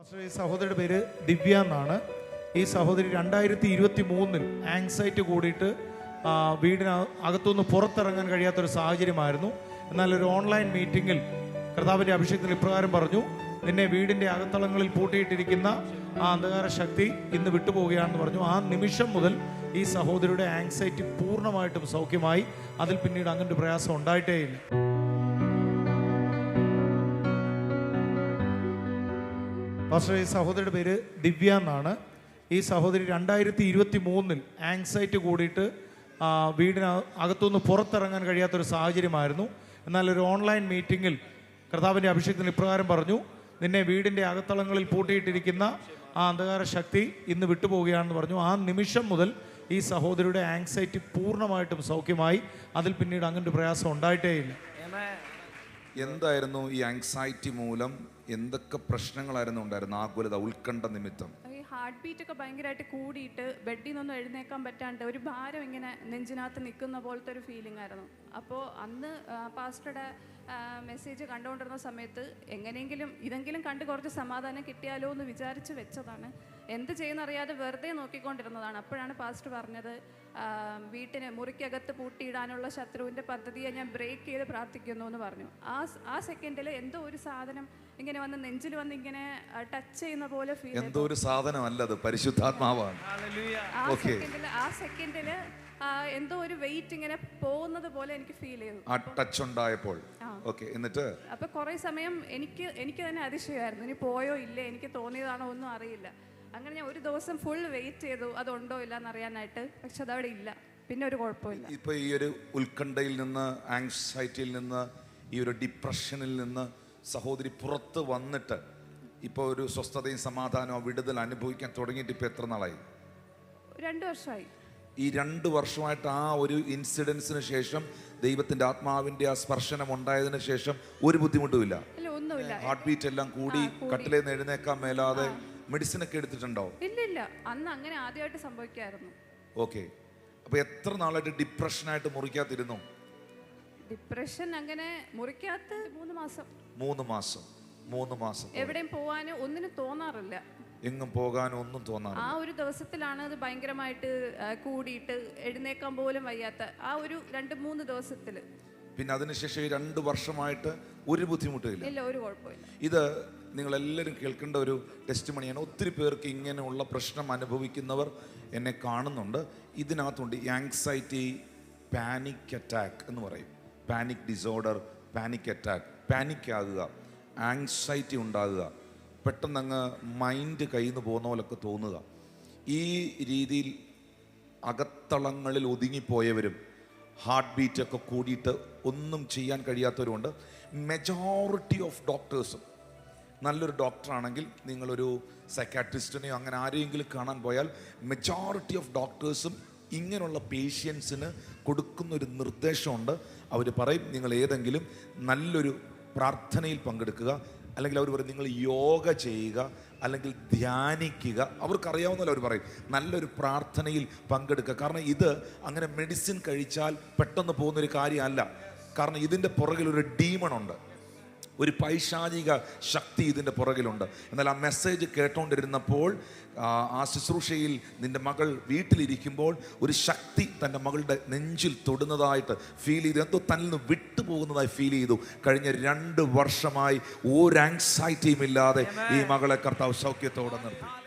ഈ സഹോദരിയുടെ പേര് ദിവ്യ എന്നാണ്. ഈ സഹോദരി രണ്ടായിരത്തി ഇരുപത്തി മൂന്നിൽ ആങ്സൈറ്റി കൂടിയിട്ട് വീടിന് അകത്തുനിന്ന് പുറത്തിറങ്ങാൻ കഴിയാത്തൊരു സാഹചര്യമായിരുന്നു. എന്നാൽ ഒരു ഓൺലൈൻ മീറ്റിങ്ങിൽ കർത്താവിന്റെ അഭിഷേകത്തിൽ ഇപ്രകാരം പറഞ്ഞു നിന്നെ വീടിന്റെ അകത്തളങ്ങളിൽ പൂട്ടിയിട്ടിരിക്കുന്ന ആ അന്ധകാര ശക്തി ഇന്ന് വിട്ടുപോവുകയാണെന്ന് പറഞ്ഞു. ആ നിമിഷം മുതൽ ഈ സഹോദരിയുടെ ആങ്സൈറ്റി പൂർണമായിട്ടും സൗഖ്യമായി. അതിൽ പിന്നീട് അങ്ങനൊരു പ്രയാസം ഉണ്ടായിട്ടേയില്ല. പാസ്റ്റർ ഈ സഹോദരിയുടെ പേര് ദിവ്യ എന്നാണ്. ഈ സഹോദരി രണ്ടായിരത്തി ഇരുപത്തി മൂന്നിൽ ആങ്സൈറ്റി കൂടിയിട്ട് വീടിന് അകത്തുനിന്ന് പുറത്തിറങ്ങാൻ കഴിയാത്തൊരു സാഹചര്യമായിരുന്നു. എന്നാൽ ഒരു ഓൺലൈൻ മീറ്റിങ്ങിൽ കർത്താവിന്റെ അഭിഷേകത്തിൽ ഇപ്രകാരം പറഞ്ഞു നിന്നെ വീടിന്റെ അകത്തളങ്ങളിൽ പൂട്ടിയിട്ടിരിക്കുന്ന ആ അന്ധകാര ശക്തി ഇന്ന് വിട്ടുപോവുകയാണെന്ന് പറഞ്ഞു. ആ നിമിഷം മുതൽ ഈ സഹോദരിയുടെ ആങ്സൈറ്റി പൂർണമായിട്ടും സൗഖ്യമായി. അതിൽ പിന്നീട് അങ്ങനെ ഒരു പ്രയാസം ഉണ്ടായിട്ടേയില്ല. എന്തായിരുന്നു ഈ ആങ്സൈറ്റി മൂലം എന്തൊക്കെ പ്രശ്നങ്ങളായിരുന്നു ഉണ്ടായിരുന്നു ആകുലത ഉത്കണ്ഠ നിമിത്തം. ഹാർട്ട് ബീറ്റ് ഒക്കെ ഭയങ്കരമായിട്ട് കൂടിയിട്ട് ബെഡിൽ നിന്നൊന്നും എഴുന്നേക്കാൻ പറ്റാണ്ട് ഒരു ഭാരം ഇങ്ങനെ നെഞ്ചിനകത്ത് നിൽക്കുന്ന പോലത്തെ ഒരു ഫീലിംഗ് ആയിരുന്നു. അപ്പോൾ അന്ന് പാസ്റ്ററുടെ മെസ്സേജ് കണ്ടുകൊണ്ടിരുന്ന സമയത്ത് എങ്ങനെയെങ്കിലും ഇതെങ്കിലും കണ്ട് കുറച്ച് സമാധാനം കിട്ടിയാലോ എന്ന് വിചാരിച്ച് വെച്ചതാണ്. എന്ത് ചെയ്യുന്നറിയാതെ വെറുതെ നോക്കിക്കൊണ്ടിരുന്നതാണ്. അപ്പോഴാണ് പാസ്റ്റ് പറഞ്ഞത് വീട്ടിന് മുറിക്കകത്ത് പൂട്ടിയിടാനുള്ള ശത്രുവിന്റെ പദ്ധതിയെ ഞാൻ ബ്രേക്ക് ചെയ്ത് പ്രാർത്ഥിക്കുന്നു എന്ന് പറഞ്ഞു. ആ ആ സെക്കൻഡിൽ എന്തോ ഒരു സാധനം ഇങ്ങനെ വന്ന് നെഞ്ചിൽ വന്ന് ഇങ്ങനെ ടച്ച് ചെയ്യുന്ന പോലെ ഫീൽ എന്തോ ഒരു സാധനമല്ല അത് പരിശുദ്ധാത്മാവാണ്. ആ. സെക്കൻഡിൽ ആ സെക്കൻഡിൽ എന്തോ ഒരു വെയിറ്റ് ഇങ്ങനെ പോകുന്നത് പോലെ എനിക്ക് ഫീൽ ചെയ്തു. ആ ടച്ച് ഉണ്ടായപ്പോൾ. ഓക്കെ എന്നിട്ട്? അപ്പൊ കുറെ സമയം എനിക്ക് എനിക്ക് തന്നെ അതിശയമായിരുന്നു. ഇനി പോയോ ഇല്ലേ എനിക്ക് തോന്നിയതാണോ ഒന്നും അറിയില്ല. അങ്ങനെ ഞാൻ ഒരു ദിവസം ഫുൾ വെയിറ്റ് ചെയ്തു. അതുണ്ടോ ഇല്ല എന്നറിയാനായിട്ട് പക്ഷെ അതവിടെ ഇല്ല. പിന്നെ ഒരു കുഴപ്പമില്ല. ഇപ്പൊ ഈ ഒരു ഉത്കണ്ഠയിൽ നിന്ന് ആങ്സൈറ്റിയിൽ നിന്ന് ഈ ഒരു ഡിപ്രഷനിൽ നിന്ന് സഹോദരി പുറത്ത് വന്നിട്ട് ഇപ്പോൾ ഒരു സ്വസ്ഥതയും സമാധാനവും വിടുതൽ അനുഭവിക്കാൻ തുടങ്ങിയിട്ട് ഇപ്പൊ എത്ര നാളായി? രണ്ടു വർഷമായി ഈ രണ്ട് വർഷമായിട്ട് ആ ഒരു ഇൻസിഡൻസിന് ശേഷം ദൈവത്തിന്റെ ആത്മാവിന്റെ ആ സ്പർശനം ഉണ്ടായതിനു ശേഷം ഒരു ബുദ്ധിമുട്ടുമില്ല. ഹാർട്ട് ബീറ്റ് എല്ലാം കൂടി കട്ടിലേന്ന് എഴുന്നേക്കാൻ മേലാതെ മെഡിസിൻ ഒക്കെ എടുത്തിട്ടുണ്ടോ? ഇല്ല ഇല്ല അന്ന് അങ്ങനെ ആദ്യമായിട്ട് സംഭവിക്കായിരുന്നു. ഓക്കെ അപ്പൊ എത്ര നാളായിട്ട് ഡിപ്രഷനായിട്ട് മുറിക്കാത്തിരുന്നു ഡിപ്രഷൻ അങ്ങനെ മുറിക്കാത്ത മൂന്ന് മാസം. മൂന്ന് മാസം. മൂന്ന് മാസം എവിടെയും പോവാൻ ഒന്നിനും തോന്നാറില്ല. എങ്ങും പോകാനും ഒന്നും തോന്നാ ആ ഒരു ദിവസത്തിലാണ് അത് ഭയങ്കരമായിട്ട് ആ, കൂടിയിട്ട് എഴുന്നേക്കാൻ പോലും വയ്യാത്ത ആ ഒരു രണ്ട് മൂന്ന് ദിവസത്തിൽ. പിന്നെ അതിനുശേഷം ഈ രണ്ട് വർഷമായിട്ട് ഒരു ബുദ്ധിമുട്ടില്ല ഇല്ല. ഒരു കുഴപ്പമില്ല ഇത് നിങ്ങളെല്ലാവരും കേൾക്കേണ്ട ഒരു ടെസ്റ്റ് മണിയാണ് ഒത്തിരി പേർക്ക് ഇങ്ങനെയുള്ള പ്രശ്നം അനുഭവിക്കുന്നവർ എന്നെ കാണുന്നുണ്ട്. ഇതിനകത്തുണ്ട് ആങ്സൈറ്റി പാനിക് അറ്റാക്ക് എന്ന് പറയും. Panic disorder panic attack panic ആകുക ആങ്സൈറ്റി ഉണ്ടാകുക പെട്ടെന്ന് അങ്ങ് മൈൻഡ് കയ്യിൽ നിന്ന് പോകുന്ന പോലൊക്കെ തോന്നുക. ഈ രീതിയിൽ അകത്തളങ്ങളിൽ ഒതുങ്ങിപ്പോയവരും ഹാർട്ട് ബീറ്റൊക്കെ കൂടിയിട്ട് ഒന്നും ചെയ്യാൻ കഴിയാത്തവരുമുണ്ട്. മെജോറിറ്റി ഓഫ് ഡോക്ടേഴ്സും നല്ലൊരു ഡോക്ടറാണെങ്കിൽ നിങ്ങളൊരു സൈക്കാട്രിസ്റ്റിനെയോ അങ്ങനെ ആരെയെങ്കിലും കാണാൻ പോയാൽ മെജോറിറ്റി ഓഫ് ഡോക്ടേഴ്സും ഇങ്ങനെയുള്ള പേഷ്യൻസിന് കൊടുക്കുന്ന ഒരു നിർദ്ദേശമുണ്ട്. അവർ പറയും നിങ്ങൾ ഏതെങ്കിലും നല്ലൊരു പ്രാർത്ഥനയിൽ പങ്കെടുക്കുക അല്ലെങ്കിൽ അവർ പറയും നിങ്ങൾ യോഗ ചെയ്യുക അല്ലെങ്കിൽ ധ്യാനിക്കുക. അവർക്കറിയാവുന്നല്ലോ അവർ പറയും. നല്ലൊരു പ്രാർത്ഥനയിൽ പങ്കെടുക്കുക. കാരണം ഇത് അങ്ങനെ മെഡിസിൻ കഴിച്ചാൽ പെട്ടെന്ന് പോകുന്നൊരു കാര്യമല്ല. കാരണം ഇതിന്റെ പുറകിൽ ഒരു ഡീമണുണ്ട് ഒരു പൈശാചിക ശക്തി ഇതിന്റെ പുറകിലുണ്ട്. എന്നാൽ ആ മെസ്സേജ് കേട്ടോണ്ടിരുന്നപ്പോൾ ആ, ശുശ്രൂഷയിൽ നിന്റെ മകൾ വീട്ടിലിരിക്കുമ്പോൾ ഒരു ശക്തി തന്റെ മകളുടെ നെഞ്ചിൽ തൊടുന്നതായിട്ട് ഫീൽ ചെയ്തു. എന്തോ തന്നിൽ നിന്ന് വിട്ടുപോകുന്നതായി ഫീൽ ചെയ്തു. കഴിഞ്ഞ രണ്ട് വർഷമായി ഒരു ആങ്സൈറ്റിയും ഇല്ലാതെ ഈ മകളെ കർത്താവ് സൗഖ്യത്തോടെ നിർത്തി.